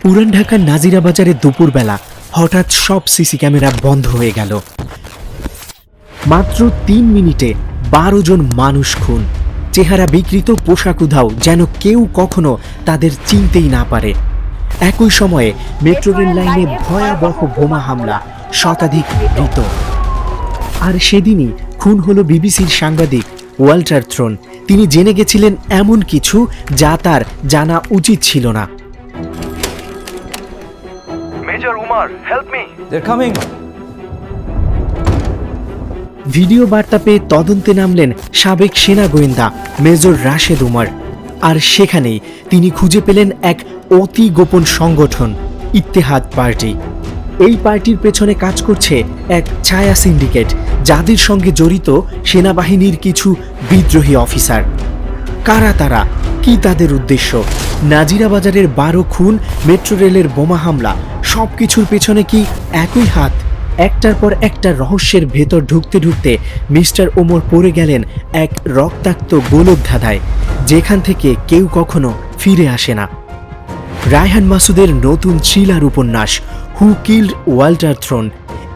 পুরান ঢাকার নাজিরা বাজারে দুপুরবেলা হঠাৎ সব সিসি ক্যামেরা বন্ধ হয়ে গেল। মাত্র তিন মিনিটে বারো জন মানুষ খুন। চেহারা বিকৃত, পোশাক উধাও যেন কেউ কখনো তাদের চিনতেই না পারে। একই সময়ে মেট্রো রেল লাইনে ভয়াবহ বোমা হামলা, শতাধিক মৃত। আর সেদিনই খুন হলো বিবিসির সাংবাদিক ওয়াল্টার থ্রোন। তিনি জেনে গেছিলেন এমন কিছু যা তার জানা উচিত ছিল না। Major Umar, help me. They're coming. Video বার্তা পেয়ে তদন্তে নামলেন সাবেক সেনা গোয়েন্দা মেজর রাশেদ উমার। আর সেখানেই তিনি খুঁজে পেলেন এক অতি গোপন সংগঠন ইত্তেহাদ পার্টি। এই পার্টির পেছনে কাজ করছে এক ছায়া সিন্ডিকেট যাদের সঙ্গে জড়িত সেনাবাহিনীর কিছু বিদ্রোহী অফিসার। কারা তারা? কি তাদের উদ্দেশ্য? নাজিরা বাজারের বারো খুন মেট্রো রেলের বোমা হামলা সব কিছুর পেছনে কি একই হাত? একটার পর একটা রহস্যের ভেতর ঢুকতে ঢুকতে মিস্টার ওমর পড়ে গেলেন এক রক্তাক্ত গোলকধাঁধায়, যেখান থেকে কেউ কখনো ফিরে আসে না। রায়হান মাসুদের নতুন থ্রিলার উপন্যাস, হু কিল্ড ওয়াল্টার থ্রোন,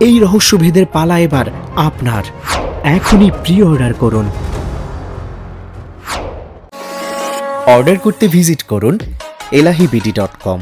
এই রহস্যভেদের পালা এবার আপনার। এখনই প্রি অর্ডার করুন। অর্ডার করতে ভিজিট করুন এলাহিবিডি ডট কম।